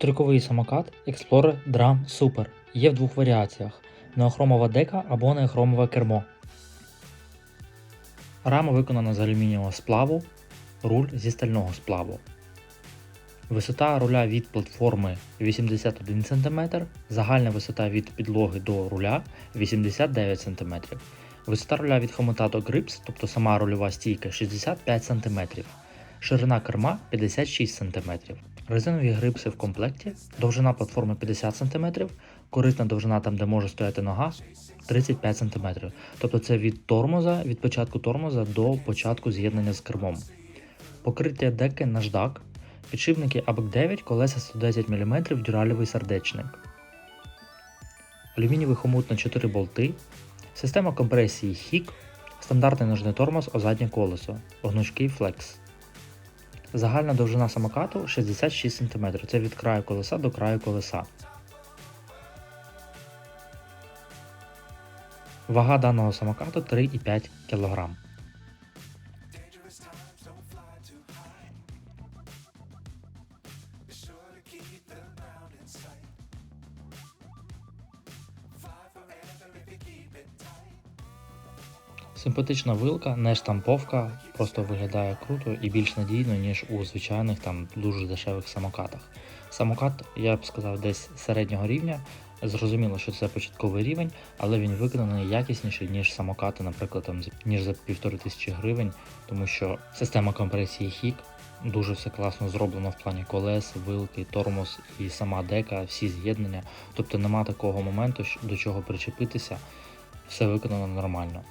Трюковий самокат Explorer Drum Super є в двох варіаціях: неохромова дека або неохромове кермо. Рама виконана з алюмінієвого сплаву, руль зі стального сплаву. Висота руля від платформи 81 см, загальна висота від підлоги до руля 89 см. Висота руля від хомута до грипс, тобто сама рульова стійка 65 см. Ширина керма 56 см. Резинові грипси в комплекті, довжина платформи 50 см, корисна довжина там, де може стояти нога 35 см. Тобто це від тормоза, від початку тормоза до початку з'єднання з кермом. Покриття деки наждак, підшипники ABEC 9, колеса 110 мм, дюралевий сердечник. Алюмінієвий хомут на 4 болти, система компресії HIC, стандартний ножний тормоз о заднє колесо, гнучкий Flex. Загальна довжина самокату 66 см. Це від краю колеса до краю колеса. Вага даного самокату 3,5 кг. Симпатична вилка, не штамповка, просто виглядає круто і більш надійно, ніж у звичайних там дуже дешевих самокатах. Самокат, я б сказав, десь середнього рівня. Зрозуміло, що це початковий рівень, але він виконаний якісніший, ніж самокати, наприклад, там, ніж за півтори тисячі гривень, тому що система компресії HIC дуже все класно зроблено в плані колес, вилки, тормоз і сама дека, всі з'єднання. Тобто нема такого моменту, до чого причепитися, все виконано нормально.